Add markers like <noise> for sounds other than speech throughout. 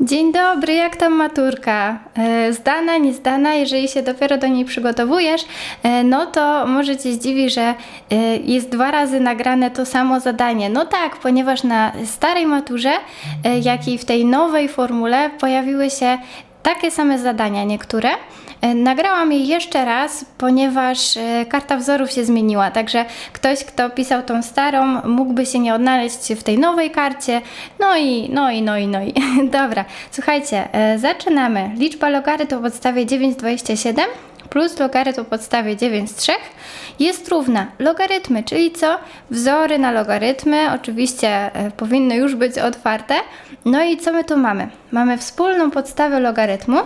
Dzień dobry, jak tam maturka? E, Zdana, niezdana? Jeżeli się dopiero do niej przygotowujesz, e, no to może Cię zdziwi, że e, jest dwa razy nagrane to samo zadanie. No tak, ponieważ na starej maturze, jak i w tej nowej formule pojawiły się takie same zadania niektóre. E, Nagrałam je jeszcze raz, ponieważ e, karta wzorów się zmieniła, także ktoś, kto pisał tą starą, mógłby się nie odnaleźć w tej nowej karcie. No i, no i, no i, no i. <laughs> Dobra, słuchajcie, e, zaczynamy. Liczba logarytm o podstawie 9,27 plus logarytm o podstawie 9 z 3 jest równa logarytmy, czyli co? Wzory na logarytmy oczywiście powinny już być otwarte. No i co my tu mamy? Mamy wspólną podstawę logarytmu,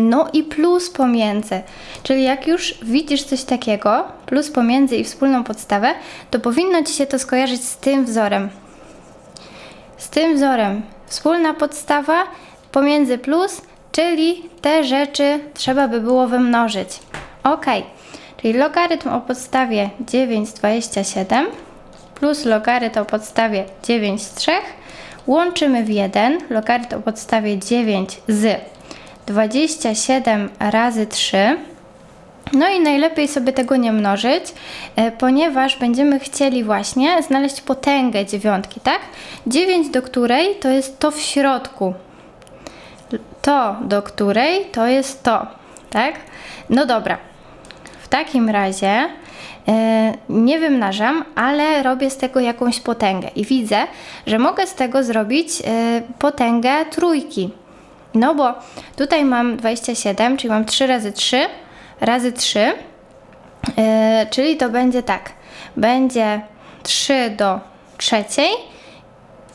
no i plus pomiędzy. Czyli jak już widzisz coś takiego, plus pomiędzy i wspólną podstawę, to powinno Ci się to skojarzyć z tym wzorem. Z tym wzorem. Wspólna podstawa, pomiędzy plus, czyli te rzeczy trzeba by było wymnożyć. Ok, czyli logarytm o podstawie 9,27 plus logarytm o podstawie 9 z 3 łączymy w 1, logarytm o podstawie 9 z 27 razy 3. No i najlepiej sobie tego nie mnożyć, e, ponieważ będziemy chcieli właśnie znaleźć potęgę dziewiątki, tak? 9 do której to jest to w środku. To do której to jest to, tak? No dobra. W takim razie e, nie wymnażam, ale robię z tego jakąś potęgę i widzę, że mogę z tego zrobić e, potęgę trójki. No bo tutaj mam 27, czyli mam 3 razy 3 razy 3, yy, czyli to będzie tak. Będzie 3 do trzeciej,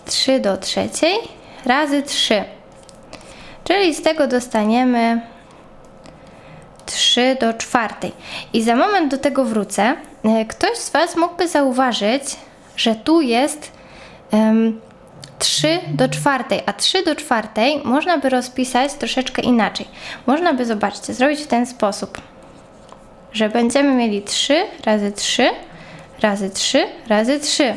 3 do trzeciej razy 3. Czyli z tego dostaniemy 3 do czwartej. I za moment do tego wrócę. Yy, Ktoś z Was mógłby zauważyć, że tu jest ym, 3 do czwartej, a 3 do czwartej można by rozpisać troszeczkę inaczej. Można by, zobaczcie, zrobić w ten sposób, że będziemy mieli 3 razy 3 razy 3 razy 3.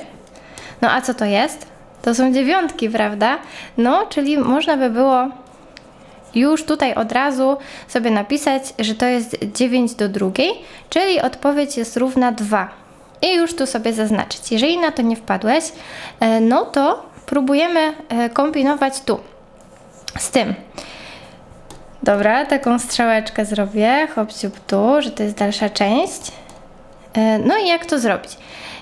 No a co to jest? To są dziewiątki, prawda? No, czyli można by było już tutaj od razu sobie napisać, że to jest 9 do drugiej, czyli odpowiedź jest równa 2. I już tu sobie zaznaczyć. Jeżeli na to nie wpadłeś, e, no to próbujemy e, kombinować tu z tym. Dobra, taką strzałeczkę zrobię, hop siup tu, że to jest dalsza część. E, No i jak to zrobić?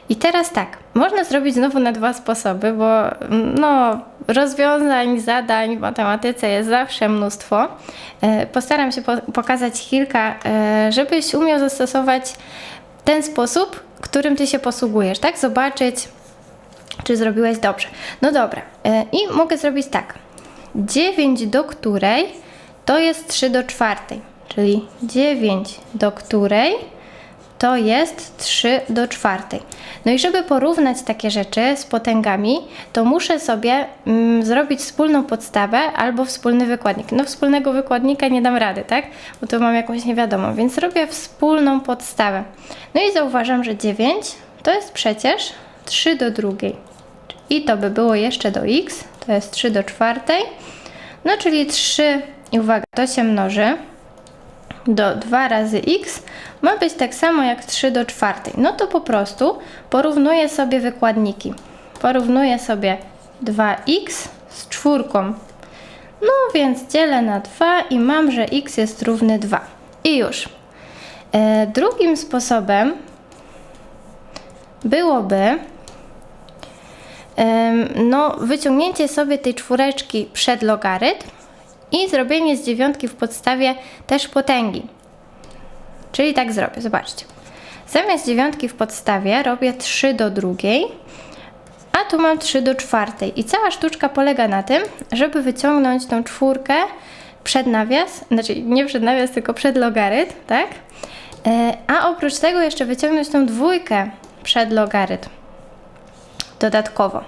I teraz tak, można zrobić znowu na dwa sposoby, bo mm, no, rozwiązań, zadań w matematyce jest zawsze mnóstwo. E, Postaram się po- pokazać kilka, żebyś umiał zastosować ten sposób, którym ty się posługujesz, tak? Zobaczyć, czy zrobiłeś dobrze. No dobra, e, i mogę zrobić tak. 9 do której to jest 3 do czwartej, czyli 9 do której to jest 3 do czwartej. No i żeby porównać takie rzeczy z potęgami, to muszę sobie mm, zrobić wspólną podstawę albo wspólny wykładnik. No wspólnego wykładnika nie dam rady, tak? Bo to mam jakąś niewiadomą, więc robię wspólną podstawę. No i zauważam, że 9 to jest przecież 3 do drugiej. I to by było jeszcze do x, to jest 3 do czwartej. No czyli 3, i uwaga, to się mnoży do 2 razy x ma być tak samo jak 3 do czwartej. No to po prostu porównuję sobie wykładniki. Porównuję sobie 2x z czwórką. No więc dzielę na 2 i mam, że x jest równy 2. I już. E, drugim sposobem byłoby no, wyciągnięcie sobie tej czwóreczki przed logarytm i zrobienie z dziewiątki w podstawie też potęgi. Czyli tak zrobię, zobaczcie. Zamiast dziewiątki w podstawie robię 3 do drugiej, a tu mam 3 do czwartej. I cała sztuczka polega na tym, żeby wyciągnąć tą czwórkę przed nawias, znaczy nie przed nawias, tylko przed logarytm, tak? E, A oprócz tego jeszcze wyciągnąć tą dwójkę przed logarytm dodatkowo.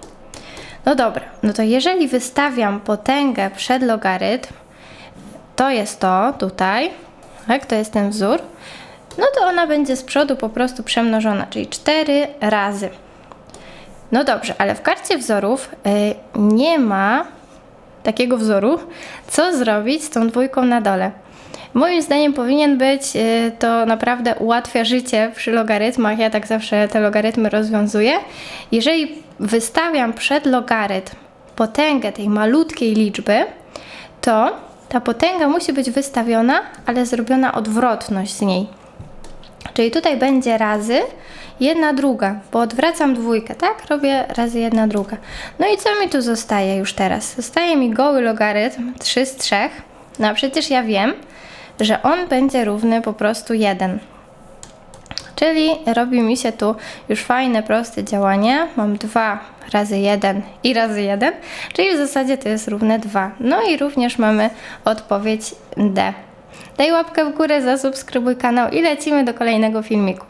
No dobra, no to jeżeli wystawiam potęgę przed logarytm, to jest to tutaj, tak, to jest ten wzór, no to ona będzie z przodu po prostu przemnożona, czyli 4 razy. No dobrze, ale w karcie wzorów y, nie ma takiego wzoru, co zrobić z tą dwójką na dole. Moim zdaniem powinien być, y, to naprawdę ułatwia życie przy logarytmach. Ja tak zawsze te logarytmy rozwiązuję. Jeżeli wystawiam przed logarytm potęgę tej malutkiej liczby, to ta potęga musi być wystawiona, ale zrobiona odwrotność z niej. Czyli tutaj będzie razy jedna druga, bo odwracam dwójkę, tak? Robię razy jedna druga. No i co mi tu zostaje już teraz? Zostaje mi goły logarytm 3 z 3. No a przecież ja wiem, że on będzie równy po prostu 1. Czyli robi mi się tu już fajne, proste działanie. Mam 2 razy 1 i razy 1, czyli w zasadzie to jest równe 2. No i również mamy odpowiedź D. Daj łapkę w górę, zasubskrybuj kanał i lecimy do kolejnego filmiku.